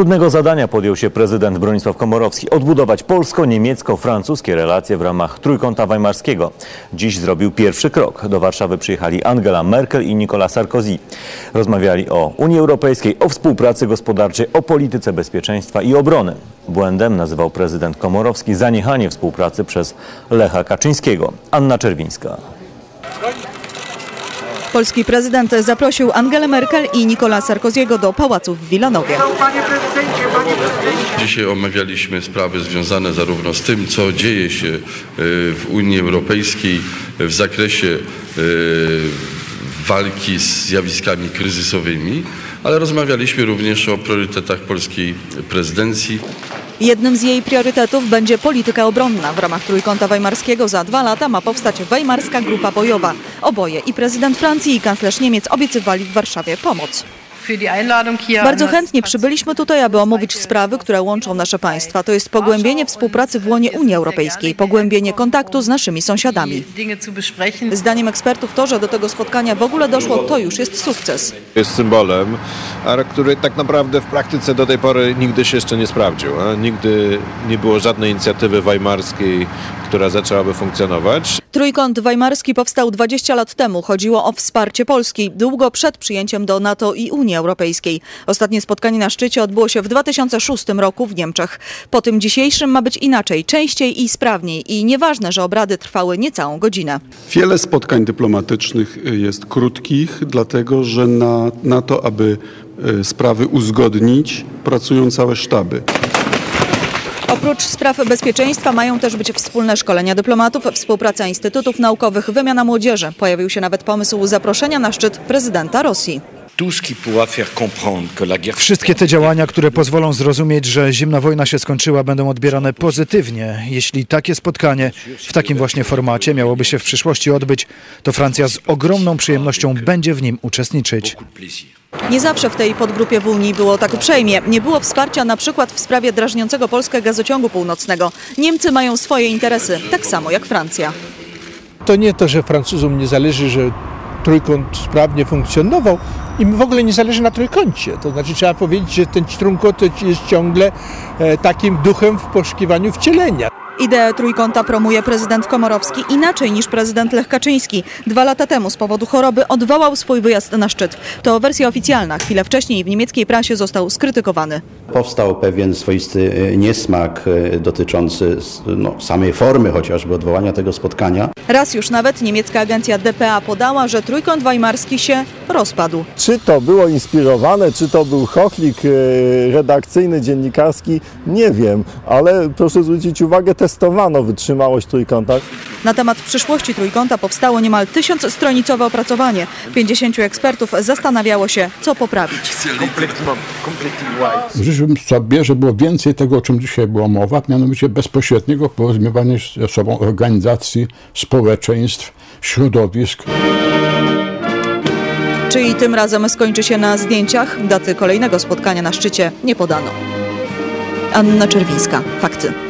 Trudnego zadania podjął się prezydent Bronisław Komorowski. Odbudować polsko-niemiecko-francuskie relacje w ramach Trójkąta Weimarskiego. Dziś zrobił pierwszy krok. Do Warszawy przyjechali Angela Merkel i Nicolas Sarkozy. Rozmawiali o Unii Europejskiej, o współpracy gospodarczej, o polityce bezpieczeństwa i obrony. Błędem nazywał prezydent Komorowski zaniechanie współpracy przez Lecha Kaczyńskiego. Anna Czerwińska. Polski prezydent zaprosił Angelę Merkel i Nicola Sarkoziego do pałacu w Wilanowie. Dzisiaj omawialiśmy sprawy związane zarówno z tym, co dzieje się y, w Unii Europejskiej w zakresie y, walki z zjawiskami kryzysowymi, ale rozmawialiśmy również o priorytetach polskiej prezydencji. Jednym z jej priorytetów będzie polityka obronna. W ramach Trójkąta Weimarskiego za dwa lata ma powstać Weimarska Grupa Bojowa. Oboje, i prezydent Francji, i kanclerz Niemiec obiecywali w Warszawie pomoc. Bardzo chętnie przybyliśmy tutaj, aby omówić sprawy, które łączą nasze państwa. To jest pogłębienie współpracy w łonie Unii Europejskiej, pogłębienie kontaktu z naszymi sąsiadami. Zdaniem ekspertów to, że do tego spotkania w ogóle doszło, to już jest sukces. jest symbolem, ale który tak naprawdę w praktyce do tej pory nigdy się jeszcze nie sprawdził. Nigdy nie było żadnej inicjatywy weimarskiej, która zaczęłaby funkcjonować. Trójkąt Weimarski powstał 20 lat temu. Chodziło o wsparcie Polski, długo przed przyjęciem do NATO i Unii Europejskiej. Ostatnie spotkanie na szczycie odbyło się w 2006 roku w Niemczech. Po tym dzisiejszym ma być inaczej, częściej i sprawniej. I nieważne, że obrady trwały niecałą godzinę. Wiele spotkań dyplomatycznych y, jest krótkich, dlatego że na, na to, aby y, sprawy uzgodnić, pracują całe sztaby. Oprócz spraw bezpieczeństwa mają też być wspólne szkolenia dyplomatów, współpraca instytutów naukowych, wymiana młodzieży. Pojawił się nawet pomysł zaproszenia na szczyt prezydenta Rosji. Wszystkie te działania, które pozwolą zrozumieć, że zimna wojna się skończyła, będą odbierane pozytywnie. Jeśli takie spotkanie w takim właśnie formacie miałoby się w przyszłości odbyć, to Francja z ogromną przyjemnością będzie w nim uczestniczyć. Nie zawsze w tej podgrupie w Unii było tak uprzejmie. Nie było wsparcia na przykład w sprawie drażniącego Polskę gazociągu północnego. Niemcy mają swoje interesy, tak samo jak Francja. To nie to, że Francuzom nie zależy, że trójkąt sprawnie funkcjonował. Im w ogóle nie zależy na trójkącie. To znaczy trzeba powiedzieć, że ten trójkąt jest ciągle e, takim duchem w poszukiwaniu wcielenia. Ideę trójkąta promuje prezydent Komorowski inaczej niż prezydent Lech Kaczyński. Dwa lata temu z powodu choroby odwołał swój wyjazd na szczyt. To wersja oficjalna. Chwilę wcześniej w niemieckiej prasie został skrytykowany. Powstał pewien swoisty e, niesmak e, dotyczący no, samej formy chociażby odwołania tego spotkania. Raz już nawet niemiecka agencja DPA podała, że trójkąt weimarski się rozpadł. Czy to było inspirowane, czy to był chochlik e, redakcyjny, dziennikarski, nie wiem, ale proszę zwrócić uwagę, testowano wytrzymałość trójkąta. Na temat przyszłości trójkąta powstało niemal tysiącstronicowe opracowanie. 50 ekspertów zastanawiało się, co poprawić. Życzyłbym sobie, żeby było więcej tego, o czym dzisiaj była mowa, mianowicie bezpośredniego porozumiewania się ze sobą organizacji, społeczeństw, środowisk. Czy i tym razem skończy się na zdjęciach? Daty kolejnego spotkania na szczycie nie podano. Anna Czerwińska. Fakty.